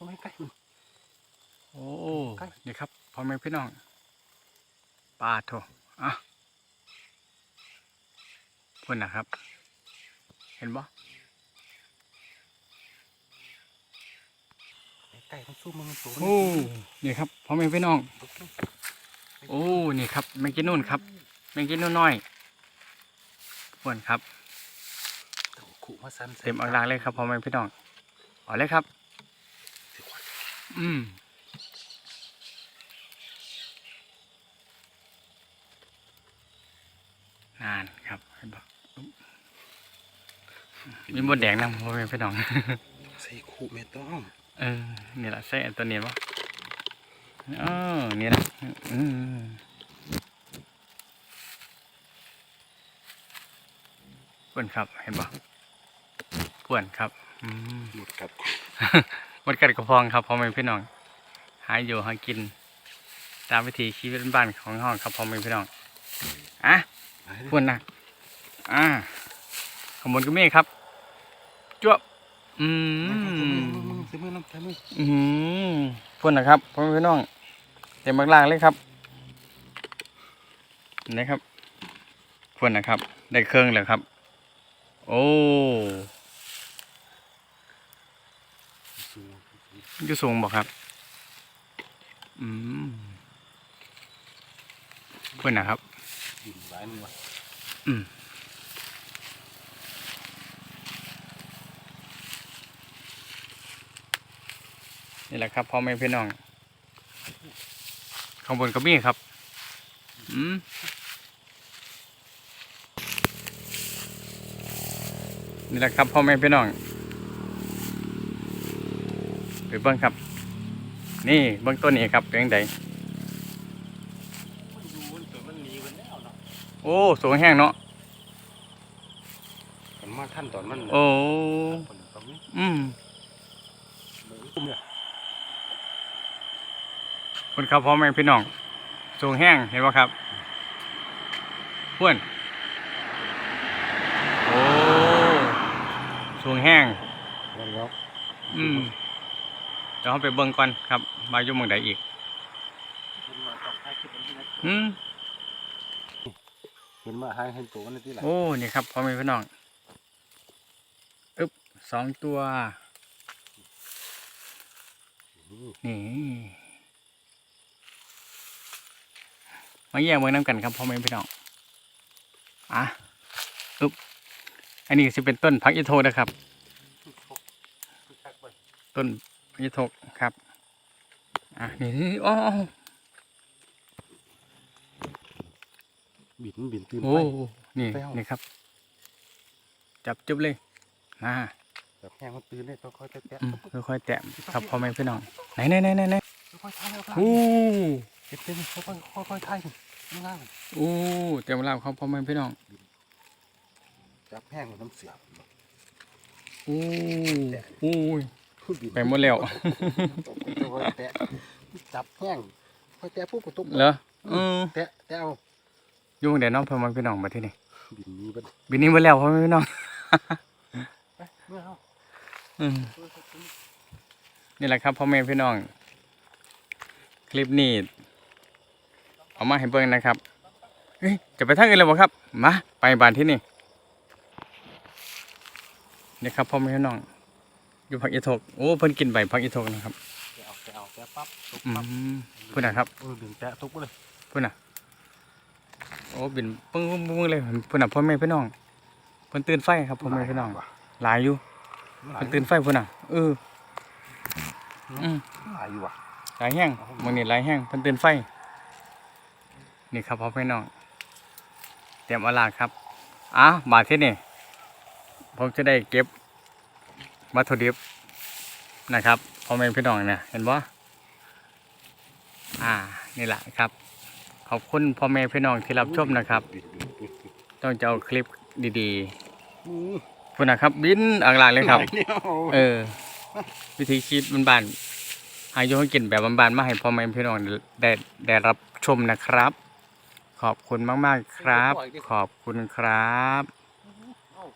เข้ามาใกล้มันโอ้ใกล้นี่ครับพ่อแม่พี่น้องปลาโถอะพุ่นนะครับ เห็นบ่ใกล้ต้องสู้มันมันสูงโอ้นี่ครับพ่อแม่พี่น้อง โอ้นี่ครับแมงกินนู่นครับแมงกินนู่นน้อยพุ่นครับขู่มาสั้นเต็มอังลางเลยครับพ่อแม่พี่น้องเอาเลยครับ อืมนานครับเห็นบ่มีมดแดงนำพ่อแม่พี่น้องใส่ขู่ไม่ต้องเออนี่แหละใส่อันตัวนี้วะเออนี่นะอืมเพื่อนครับเห็นปะเพื่อนครับอืมหมดครับ วัดกัดกระพองครับพ่อแม่พี่น้อง หาอยู่หากิน ตามวิถีชีวิตบ้านๆของห้องครับพ่อแม่พี่น้องอะเพื่อนนะอ่าขบวนก็มีครับจ้วบอืมใส่มือน้ำใส่มืออืมพุ่นนะครับพ่อแม่พี่น้องเต็มมากลางเลยครับนี่ครับพุ่นนะครับ ได้เครื่องแล้วครับ โอ้ อยูสูงบอกครับ อืมพุ่นนะครับดินหลายมืออืมนี่แหละครับพ่อแม่พี่น้อง ข้างบนก็มีครับ อืมนี่แหละครับพ่อแม่พี่น้อง ไปเบิ้งครับ นี่เบิ้งต้นนี้ครับเป็นยังไงมันอยู่มันเกิดมันหนีมันแล้วเนาะโอ้สูงแห้งเนาะมันมาท่านตอนมันโอ้คนตรงนี้อืมตุ้มเนี่ยคุณครับพ่อแม่พี่น้องสูงแห้งเห็นไหมครับพ่วนโอ้สูงแห้งแล้วแล้วอืม เดี๋ยวเราไปเบิ่งก่อนครับมาอยู่เมืองใดอีกอืมเห็นมาหายเห็นตัวนั่นที่ไหนโอ้นี่ครับพ่อแม่พี่น้องอึ๊บสองตัว นี่มาแยกเมืองน้ำกันครับพ่อแม่พี่น้องอะอึ๊บอันนี้สิเป็นต้นพักอิโทนะครับ ต้น พักอิโทครับ อะนี่อ๋อบินบินตื่นโอ้ไป นี่ไปเอา นี่ครับ จับจุบเลยอ่าแบบแห้งมันตื่นได้ต้องค่อยแตะอืมค่อยๆแตะครับพ่อแม่พี่น้องไหนไหนไหนไหนไหนค่อยๆทายเอาครับอู้เก็บเต็มค่อยๆค่อยๆทายง่ายอู้เต็มราวครับพ่อแม่พี่น้องจับแห้งกับน้ำเสียบอู้อู้ยบิน ไปหมดแล้วค่อยๆแตะจับแห้งค่อยแตะปุ๊บก็ตุ๊บเหรออืมแตะแตะเอายุ่งเดี๋ยวน้องพ่อแม่พี่น้องมาที่นี่บินนี้มันบินนี้มาแล้วพ่อแม่พี่น้องไปเมื่อเอาอืมนี่แหละครับพ่อแม่พี่น้อง คลิปนี้เอามาให้เบิ่งนะครับเฮ้ยจะไปทางอื่นเลยบ่ครับ มา ไปบ้านที่นี่นี่ครับพ่อแม่พี่น้อง อยู่พักอีทกโอ้เพิ่นกินใบพักอีทกนะครับแตะเอาแตะเอาแตะปั๊บตุ๊บอืปั๊บมเพื่อนนะครับเออดึงแตะตุ๊บเลยเพื่อนน่ะโอ้บินปึ้งปึ้งปึ้งปึ้งเลยเพื่อนน่ะพ่อแม่พี่น้องเพิ่นตื่นไฟครับพ่อแม่พี่น้องหลายอยู่หลาเพิ่นตื่นไฟเพิ่นน่ะเอออืม หลายอยู่อะ หลายแห้งมื้อนี้หลายแห้งเพิ่นตื่นไฟ นี่ครับพ่อแม่พี่น้อง เตรียมเอาลาดครับอะมาที่นี่ผมจะได้เก็บ วัตถุดิบนะครับพ่อแม่พี่น้องเนี่ยเห็นบ่อ่านี่แหละครับ ขอบคุณพ่อแม่พี่น้องที่รับชมนะครับบินบินบินบินต้องจะเอาคลิปดีอืมๆพุ่นนะครับ บินอ่างลางเลยครับหลเนี่ยเออ วิธีคิดบ้านๆอายุให้กินแบบบ้านๆมาให้พ่อแม่พี่น้องได้ได้รับชมนะครับ ขอบคุณมากๆครับ ขอบคุณครับ